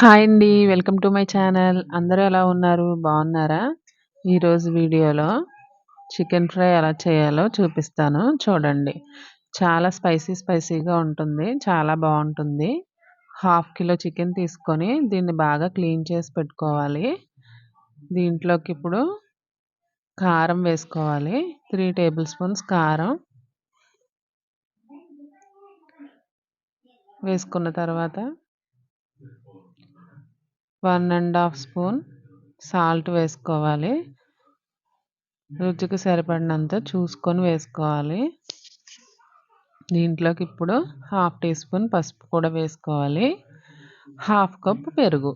Hi అండి. Welcome to my channel. అందరూ ఎలా ఉన్నారు? బాగున్నారా? ఈరోజు వీడియోలో చికెన్ ఫ్రై ఎలా చేయాలో చూపిస్తాను చూడండి. చాలా స్పైసీ స్పైసీగా ఉంటుంది. చాలా బాగుంటుంది. హాఫ్ కిలో చికెన్ తీసుకొని దీన్ని బాగా క్లీన్ చేసి పెట్టుకోవాలి. దీంట్లోకి ఇప్పుడు కారం వేసుకోవాలి. త్రీ టేబుల్ స్పూన్స్ కారం వేసుకున్న తర్వాత one and half spoon salt వేసుకోవాలి. రుచికి సరిపడినంత చూసుకొని వేసుకోవాలి. దీంట్లోకి ఇప్పుడు హాఫ్ టీ స్పూన్ పసుపు కూడా వేసుకోవాలి. హాఫ్ కప్ పెరుగు.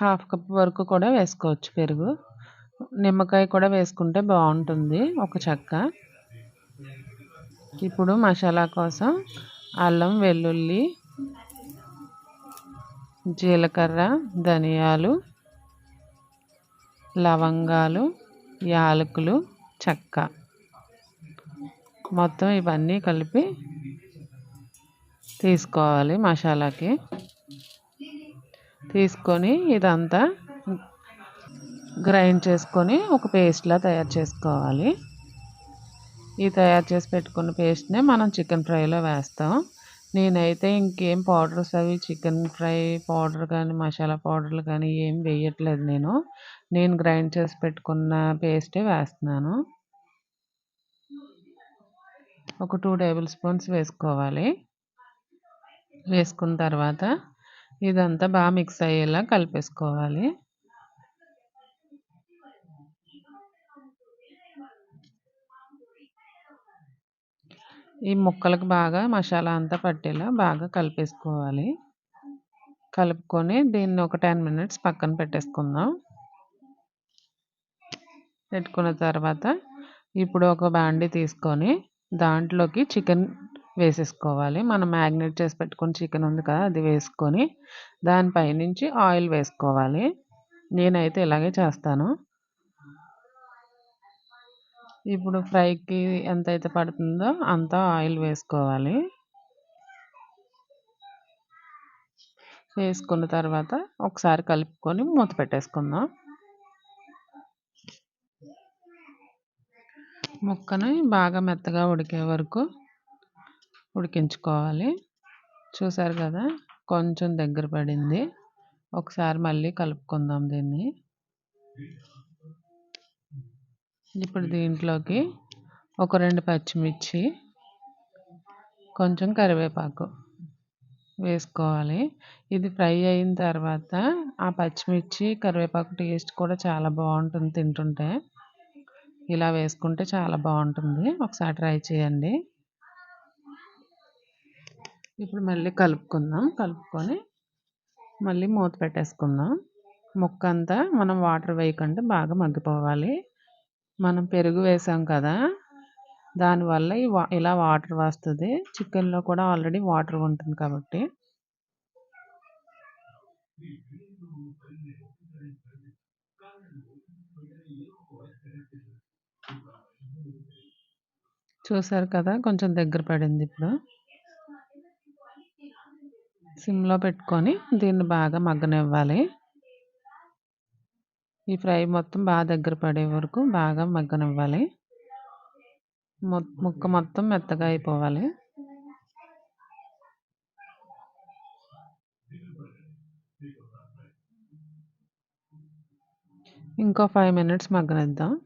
హాఫ్ కప్ వరకు కూడా వేసుకోవచ్చు పెరుగు. నిమ్మకాయ కూడా వేసుకుంటే బాగుంటుంది ఒక చెక్క. ఇప్పుడు మసాలా కోసం అల్లం వెల్లుల్లి జీలకర్ర ధనియాలు లవంగాలు యాలకులు చెక్క. మొత్తం ఇవన్నీ కలిపి తీసుకోవాలి మసాలాకి. తీసుకొని ఇదంతా గ్రైండ్ చేసుకొని ఒక పేస్ట్లా తయారు చేసుకోవాలి. ఈ తయారు చేసి పెట్టుకున్న పేస్ట్నే మనం చికెన్ ఫ్రైలో వేస్తాం. నేనైతే ఇంకేం పౌడర్స్ అవి చికెన్ ఫ్రై పౌడర్ కానీ మసాలా పౌడర్లు కానీ ఏం వేయట్లేదు నేను. నేను గ్రైండ్ చేసి పెట్టుకున్న పేస్టే వేస్తున్నాను. ఒక టూ టేబుల్ స్పూన్స్ వేసుకోవాలి. వేసుకున్న తర్వాత ఇదంతా బాగా మిక్స్ అయ్యేలా కలిపేసుకోవాలి. ఈ ముక్కలకు బాగా మసాలా అంతా పట్టేలా బాగా కలిపేసుకోవాలి. కలుపుకొని దీన్ని ఒక టెన్ మినిట్స్ పక్కన పెట్టేసుకుందాం. పెట్టుకున్న తర్వాత ఇప్పుడు ఒక బాండి తీసుకొని దాంట్లోకి చికెన్ వేసేసుకోవాలి. మనం మ్యాగ్నేట్ చేసి పెట్టుకుని చికెన్ ఉంది కదా అది వేసుకొని దానిపైనుంచి ఆయిల్ వేసుకోవాలి. నేనైతే ఇలాగే చేస్తాను. ఇప్పుడు ఫ్రైకి ఎంత అయితే పడుతుందో అంత ఆయిల్ వేసుకోవాలి. వేసుకున్న తర్వాత ఒకసారి కలుపుకొని మూత పెట్టేసుకుందాం. ముక్కని బాగా మెత్తగా ఉడికే వరకు ఉడికించుకోవాలి. చూసారు కదా కొంచెం దగ్గర పడింది. ఒకసారి మళ్ళీ కలుపుకుందాం దీన్ని. ఇప్పుడు దీంట్లోకి ఒక రెండు పచ్చిమిర్చి కొంచెం కరివేపాకు వేసుకోవాలి. ఇది ఫ్రై అయిన తర్వాత ఆ పచ్చిమిర్చి కరివేపాకు టేస్ట్ కూడా చాలా బాగుంటుంది తింటుంటే. ఇలా వేసుకుంటే చాలా బాగుంటుంది. ఒకసారి ట్రై చేయండి. ఇప్పుడు మళ్ళీ కలుపుకుందాం. కలుపుకొని మళ్ళీ మూత పెట్టేసుకుందాం. ముక్క అంతా మనం వాటర్ వేయకుండా బాగా మగ్గిపోవాలి. మనం పెరుగు వేసాం కదా దానివల్ల ఇలా వాటర్ వస్తుంది. చికెన్లో కూడా ఆల్రెడీ వాటర్ ఉంటుంది కాబట్టి. చూసారు కదా కొంచెం దగ్గర పడింది ఇప్పుడు. సిమ్లో పెట్టుకొని దీన్ని బాగా మగ్గనివ్వాలి. ఈ ఫ్రై మొత్తం బాగా దగ్గర పడే వరకు బాగా మగ్గనివ్వాలి. ముక్క మొత్తం మెత్తగా అయిపోవాలి. ఇంకో ఫైవ్ మినిట్స్ మగ్గనిద్దాం.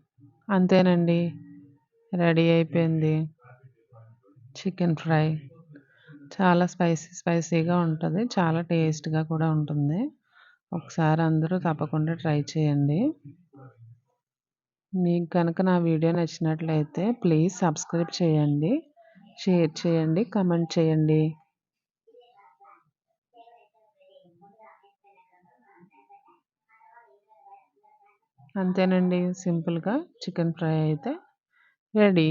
అంతేనండి. రెడీ అయిపోయింది. Chicken fry. చాలా స్పైసీ స్పైసీగా ఉంటుంది. చాలా టేస్ట్గా కూడా ఉంటుంది. ఒకసారి అందరూ తప్పకుండా ట్రై చేయండి. మీకు కనుక నా వీడియో నచ్చినట్లయితే ప్లీజ్ సబ్స్క్రైబ్ చేయండి. షేర్ చేయండి. కమెంట్ చేయండి. అంతేనండి. సింపుల్గా చికెన్ ఫ్రై అయితే రెడీ.